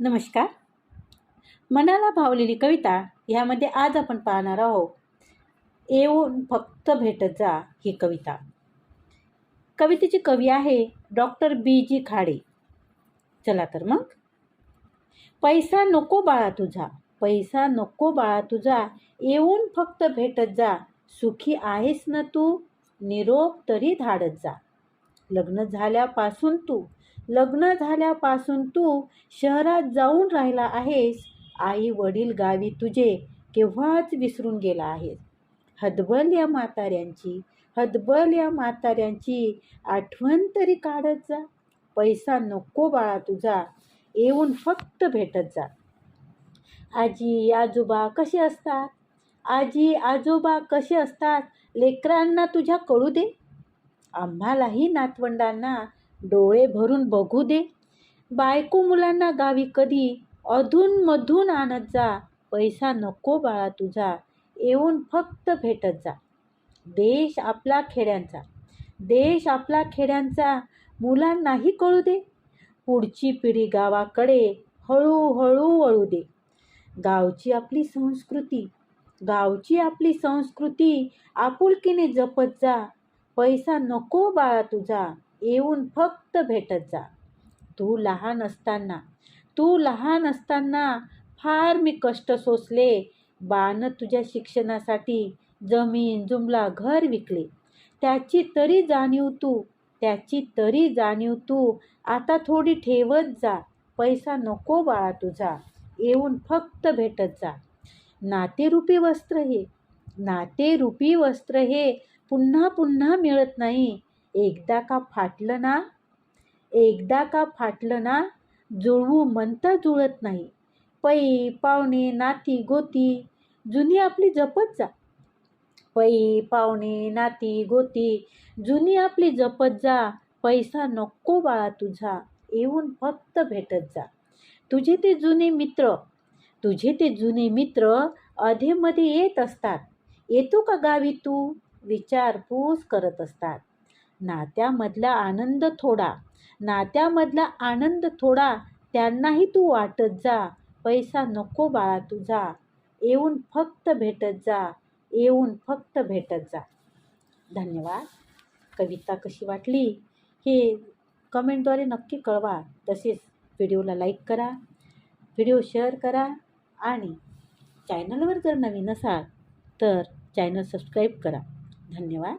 नमस्कार. मनाला भावलेली कविता ह्यामध्ये आज आपण पाहणार आहोत. येऊन फक्त भेटत जा ही कविता. कवितेची कवी आहे डॉक्टर बी जी खाडे. चला तर मग. पैसा नको बाळा तुझा पैसा नको बाळा तुझा येऊन फक्त भेटत जा सुखी आहेस ना तू निरोप तरी धाडत जा. लग्न झाल्यापासून तू लग्न झाल्यापासून तू शहरात जाऊन राहिला आहेस? आई वडील गावी तुझे केव्हाच विसरून गेला आहेस हदबल या म्हाताऱ्यांची हदबल या म्हाताऱ्यांची आठवण तरी काढत जा. पैसा नको बाळा तुझा येऊन फक्त भेटत जा. आजी आजोबा कसे असतात? आजी आजोबा कसे असतात? लेकरांना तुझ्या कळू दे. आम्हालाही नातवंडांना डोळे भरून बघू दे. बायको मुलांना गावी कधी अधूनमधून आणत जा. पैसा नको बाळा तुझा. येऊन फक्त भेटत जा. देश आपला खेड्यांचा. देश आपला खेड्यांचा. मुलांनाही कळू दे. पुढची पिढी गावाकडे हळूहळू वळू दे. गावची आपली संस्कृती. गावची आपली संस्कृती आपुलकीने जपत जा. पैसा नको बाळा तुझा. येऊन फक्त भेटत जा. तू लहान असताना तू लहान असताना फार मी कष्ट सोसले. बाण तुझ्या शिक्षणासाठी जमीन जुमला घर विकले. त्याची तरी जाणीव तू त्याची तरी जाणीव तू. आता थोडी ठेवत जा पैसा नको बाळा तुझा. येऊन फक्त भेटत जा. नातेरूपी वस्त्र हे नातेरूपी वस्त्र हे पुन्हा पुन्हा मिळत नाही. एकदा का फाटलं ना एकदा का फाटलं ना जुळवू म्हणता जुळत नाही. पै पाहुणे नाती गोती जुनी आपली जपत जा. पै पाहुणे नाती गोती जुनी आपली जपत जा. पैसा नको बाळा तुझा येऊन फक्त भेटत जा. तुझे ते जुने मित्र तुझे ते जुने मित्र अधेमध्ये येत असतात. येतो का गावी तू? विचारपूस करत असतात. नात्यामधला आनंद थोडा. नात्यामधला आनंद थोडा त्यांनाही तू वाटत जा. पैसा नको बाळा तुझा. येऊन फक्त भेटत जा. येऊन फक्त भेटत जा. धन्यवाद. कविता कशी वाटली? हे कमेंटद्वारे नक्की कळवा. तसेच व्हिडिओला लाईक करा व्हिडिओ शेअर करा आणि चॅनलवर जर नवीन असाल तर चॅनल सबस्क्राईब करा. धन्यवाद.